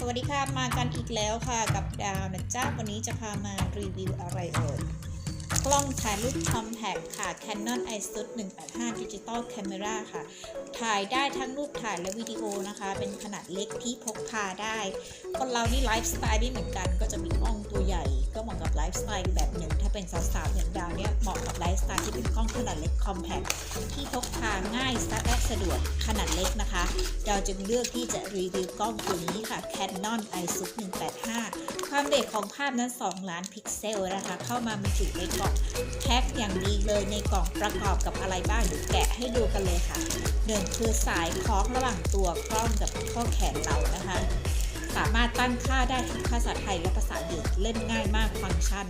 สวัสดีค่ะ มากันอีกแล้วค่ะกับดาวนะจ้าวันนี้จะพามารีวิวอะไรเอ่ย กล้องถ่ายรูป compact ค่ะ Canon ISOT 185 Digital Camera ค่ะ ถ่ายได้ทั้งรูปถ่ายและวิดีโอนะคะ เป็นขนาดเล็กที่พกพาได้ คนเรานี่ไลฟ์สไตล์ได้เหมือนกัน ก็จะมีกล้องตัวใหญ่ ก็เหมาะกับไลฟ์สไตล์แบบหนึ่ง ถ้าเป็นสาวๆอย่างดาวเนี่ยเหมาะกับไลฟ์สไตล์ที่เป็นกล้องขนาดเล็ก compact ที่พกพาง่ายและสะดวกขนาดเล็กนะคะเราจึงเลือกที่จะรีวิวกล้องตัวนี้ค่ะ Canon ISOT 185 ความเด็กของภาพนั้น 2 ล้านพิกเซลนะคะ เข้ามาบรรจุในกล่องแพ็คอย่างดีเลยในกล่องประกอบกับอะไรบ้างเดี๋ยวแกะให้ดูกันเลยค่ะหนึ่งคือสายคล้องระหว่างตัวกล้องกับข้อแขนเรานะคะ สามารถตั้งค่าได้ทั้งภาษาไทยและภาษาอังกฤษเล่นง่ายมากฟังก์ชัน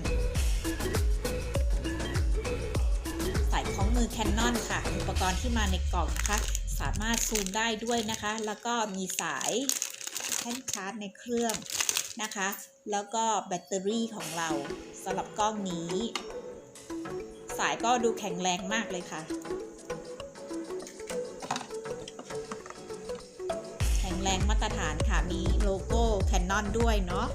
สายของมือ Canon ค่ะ อุปกรณ์ที่มาในกล่องนะคะสามารถซูมได้ด้วยนะคะ แล้วก็มีสายแท่นชาร์จในเครื่องนะคะ แล้วก็แบตเตอรี่ของเราสำหรับกล้องนี้ ก็ดูแข็งแรงมากเลยค่ะ แข็งแรงมาตรฐานค่ะ มีโลโก้ Canon ด้วยเนาะ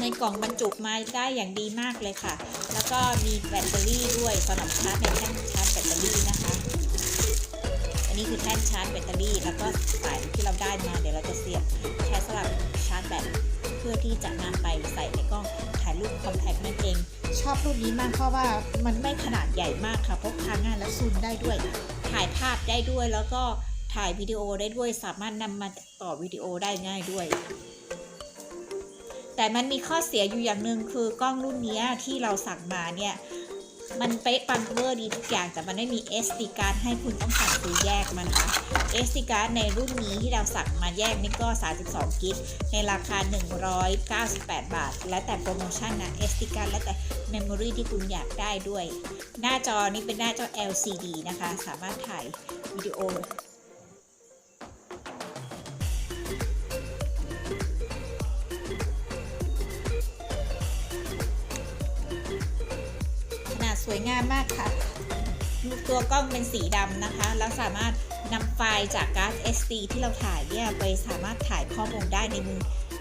ในกล่องบรรจุมาได้อย่างดีมากเลยค่ะ แล้วก็มีแบตเตอรี่ด้วยสำหรับชาร์จในแท่นชาร์จแบตเตอรี่นะคะ นนี้คือแท่นชาร์จแบตเตอรี่ แล้วก็สายที่เราได้มาเดี๋ยวเราจะเสียบใช้สำหรับชาร์จแบตเพื่อที่จะนำไปใส่ในกล้องถ่ายรูปคอมแพคนั่นเอง ชอบรุ่นนี้มากเพราะว่ามันไม่ขนาดใหญ่มากค่ะพกพาง่ายและซูมได้ด้วย ถ่ายภาพได้ด้วยแล้วก็ถ่ายวิดีโอได้ด้วยสามารถนำมาต่อวิดีโอได้ง่ายด้วย แต่มันมีข้อเสียอยู่อย่างหนึ่งคือกล้องรุ่นนี้ที่เราสั่งมาเนี่ย มันเป๊ะปังเวอร์ดีทุกอย่างแต่มันไม่มี SD card ให้คุณต้องสั่งซื้อแยกมานะคะ SD card ในรุ่นนี้ที่เราสั่งมาแยกนี่ก็ 32 กิกในราคา 198 บาท และแต่โปรโมชั่นนะ SD card และแต่ Memory ที่คุณอยากได้ด้วย หน้าจอนี้เป็นหน้าจอ LCD นะคะ สามารถถ่ายวิดีโอ สวยงามมากค่ะ ตัวกล้องเป็นสีดำนะคะ แล้วสามารถนำไฟล์จากการ์ด SD ที่เราถ่ายเนี่ยไปสามารถถ่ายข้อมูลได้ในมือ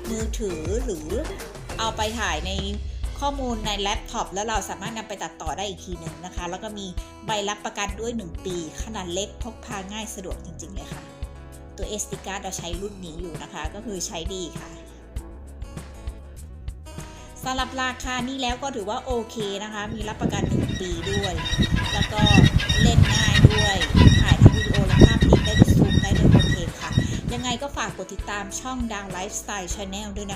มือถือหรือเอาไปถ่ายในข้อมูลในแล็ปท็อปแล้วเราสามารถนำไปตัดต่อได้อีกทีหนึ่งนะคะ แล้วก็มีใบรับประกันด้วย 1 ปี ขนาดเล็กพกพาง่ายสะดวกจริงๆเลยค่ะ ตัว SD card เราใช้รุ่นนี้อยู่นะคะ ก็คือใช้ดีค่ะำหรับราคานี้แล้วก็ถือว่าโอเคนะคะ มีรับประกัน 1 ปีด้วย แล้วก็เล่นง่ายด้วย ถ่ายทั้งวิดีโอและภาพนิ่งได้ด้วยซูมได้ด้วยโอเคค่ะ ยังไงก็ฝากกดติดตามช่องดังไลฟ์สไตล์ชาแนลด้วยนะคะ